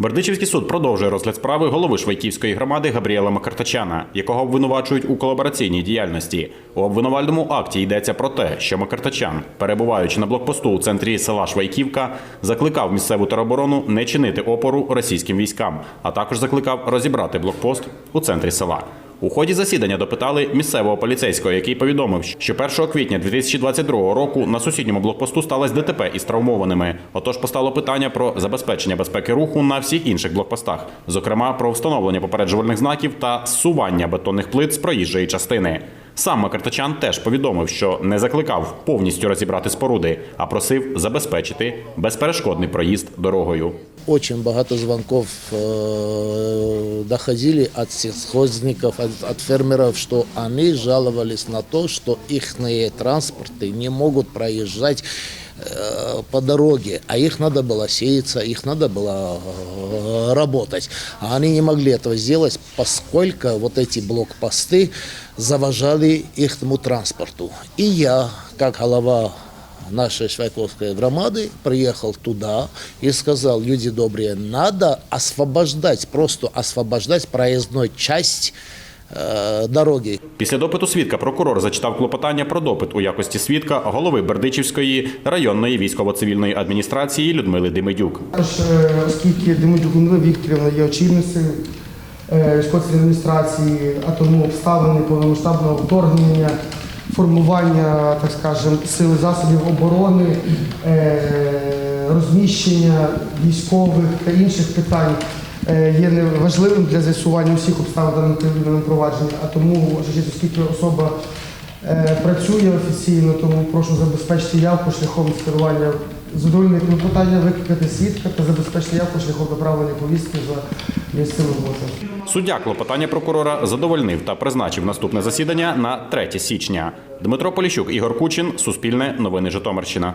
Бердичівський суд продовжує розгляд справи голови Швайківської громади Габріела Макартачана, якого обвинувачують у колабораційній діяльності. У обвинувальному акті йдеться про те, що Макартачан, перебуваючи на блокпосту у центрі села Швайківка, закликав місцеву тероборону не чинити опору російським військам, а також закликав розібрати блокпост у центрі села. У ході засідання допитали місцевого поліцейського, який повідомив, що 1 квітня 2022 року на сусідньому блокпосту сталося ДТП із травмованими. Отож постало питання про забезпечення безпеки руху на всіх інших блокпостах, зокрема про встановлення попереджувальних знаків та зсування бетонних плит з проїжджої частини. Сам Макартачан теж повідомив, що не закликав повністю розібрати споруди, а просив забезпечити безперешкодний проїзд дорогою Очень багато звонков э, доходили от сельхозников, от, от фермеров, что они жаловались на то, что их транспорты не могут проезжать э, по дороге, а их надо было сеяться, их надо было э, работать. А они не могли этого сделать, поскольку вот эти блокпосты заважали их транспорту. И я, как голова нашей Швайковской громады, приехал туда и сказал, люди добрые, надо освобождать, просто освобождать проездной часть э, дороги. Після допиту свідка прокурор зачитав клопотання про допит у якості свідка голови Бердичівської районної військово-цивільної адміністрації Людмили Демидюк. Також, е, оскільки Демидюк Людмила Вікторівна є очільницею е, військової адміністрації, а тому обставини повномасштабного вторгнення, формування, так скажемо, сили засобів оборони, е, розміщення військових та інших питань е, є важливим для з'ясування усіх обставин даного кримінального провадження, а тому, оскільки особа е, працює офіційно, тому прошу забезпечити явку шляхом скерування задовольнити клопотання, викликати свідка та забезпечити явку шляхом направлення повістки за місцем роботи. Суддя клопотання прокурора задовольнив та призначив наступне засідання на 3 січня. Дмитро Поліщук, Ігор Кучин, Суспільне, Новини Житомирщина.